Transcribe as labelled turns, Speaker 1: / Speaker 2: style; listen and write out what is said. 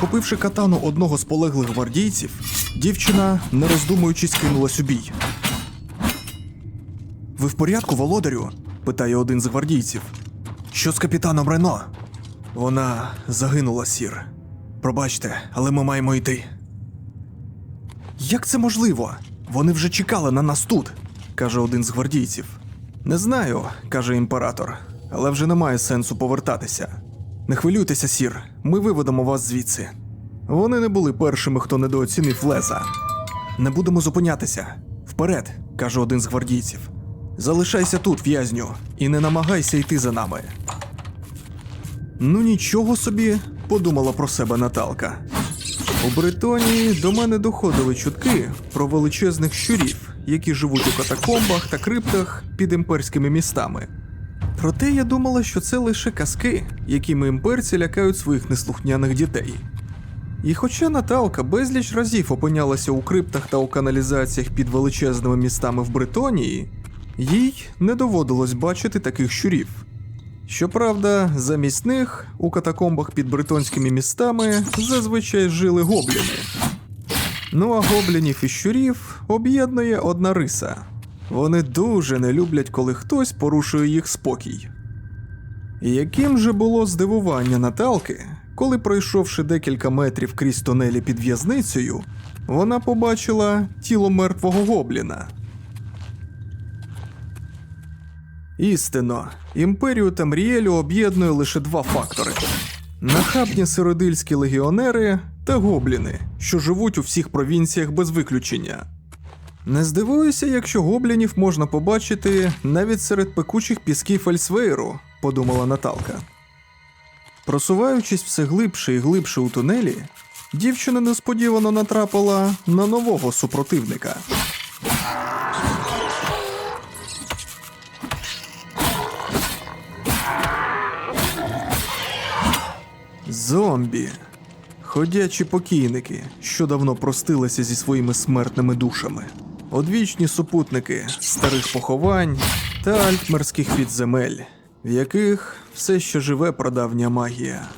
Speaker 1: Схопивши катану одного з полеглих гвардійців, дівчина, не роздумуючись, кинулась у бій. Ви в порядку, володарю? питає один з гвардійців. Що з капітаном Рено? Вона загинула, сір. Пробачте, але ми маємо йти. Як це можливо? Вони вже чекали на нас тут, каже один з гвардійців. Не знаю, каже імператор, але вже немає сенсу повертатися. Не хвилюйтеся, сір, ми виведемо вас звідси. Вони не були першими, хто недооцінив леза. Не будемо зупинятися. Вперед, каже один з гвардійців. Залишайся тут, в'язню, і не намагайся йти за нами. Ну нічого собі, подумала про себе Наталка. У Бритонії до мене доходили чутки про величезних щурів, які живуть у катакомбах та криптах під імперськими містами. Проте я думала, що це лише казки, якими імперці лякають своїх неслухняних дітей. І хоча Наталка безліч разів опинялася у криптах та у каналізаціях під величезними містами в Бритонії, їй не доводилось бачити таких щурів. Щоправда, замість них у катакомбах під бритонськими містами зазвичай жили гобліни. Ну а гоблінів і щурів об'єднує одна риса. Вони дуже не люблять, коли хтось порушує їх спокій. Яким же було здивування Наталки, коли, пройшовши декілька метрів крізь тунелі під в'язницею, вона побачила тіло мертвого гобліна. Істинно, імперію Тамріелю об'єднує лише два фактори: нахабні сиродильські легіонери та гобліни, що живуть у всіх провінціях без виключення. Не здивуюся, якщо гоблінів можна побачити навіть серед пекучих пісків Ельсвейру, подумала Наталка. Просуваючись все глибше і глибше у тунелі, дівчина несподівано натрапила на нового супротивника. Зомбі. Ходячі покійники, що давно простилися зі своїми смертними душами. Одвічні супутники старих поховань та альтмерських підземель, в яких все ще живе прадавня магія.